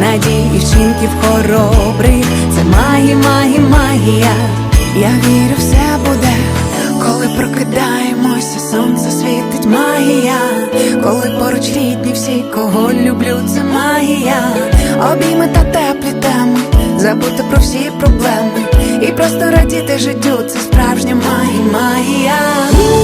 надій і вчинків хоробрих. Це магія, магія, магія. Я вірю, все буде, коли прокидаємося, сонце світить магія, коли поруч рідні всі, кого люблю, це магія, обійми та теплі теми, забути про всі проблеми і просто радіти життю, це справжня магія, магія.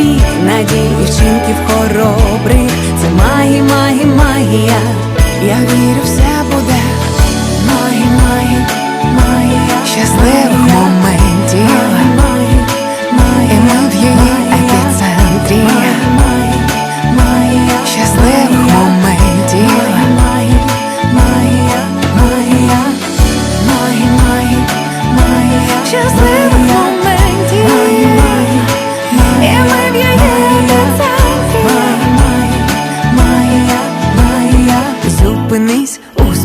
казкових надій і вчинків хоробрих. Це магі, магія, магія. Я вірю, все буде магі, магі, магія щасливих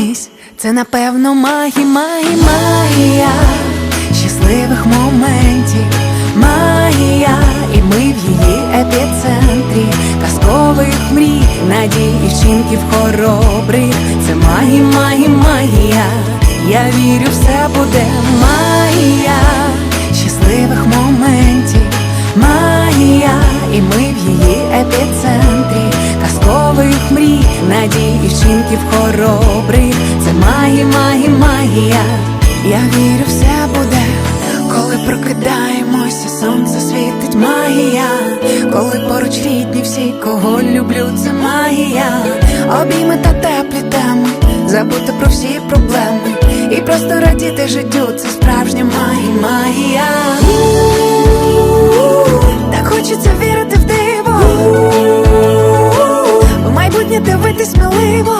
усміхнись. Це напевно магія, магія, магія щасливих моментів, магія, і ми в її епіцентрі, казкових мрій, надій вчинків хоробрих. Це магія, магія, магія. Я вірю, все буде магія щасливих моментів, вчинків хоробрих. Це магія, магія, магія. Я вірю, все буде, коли прокидаємося, сонце світить магія, коли поруч рідні всі, кого люблю, це магія, обійми та теплі теми, забути про всі проблеми і просто радіти життю. Це справжня магія, магія. Так хочеться вірити в диво. В майбутнє дивитись сміливо.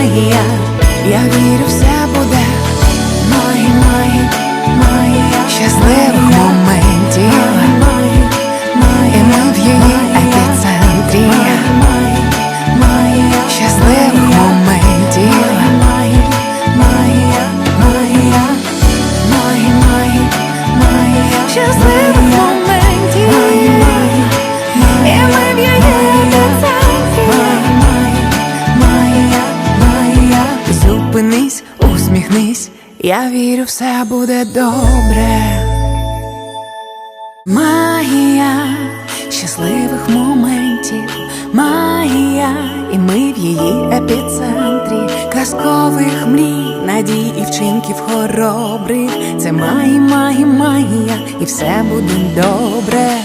Магія. Я вірю, в буде усміхнись, я вірю, все буде добре. Магія щасливих моментів, магія, і ми в її епіцентрі, казкових мрій, надій і вчинків хоробрих. Це магія, магія, магія, і все буде добре.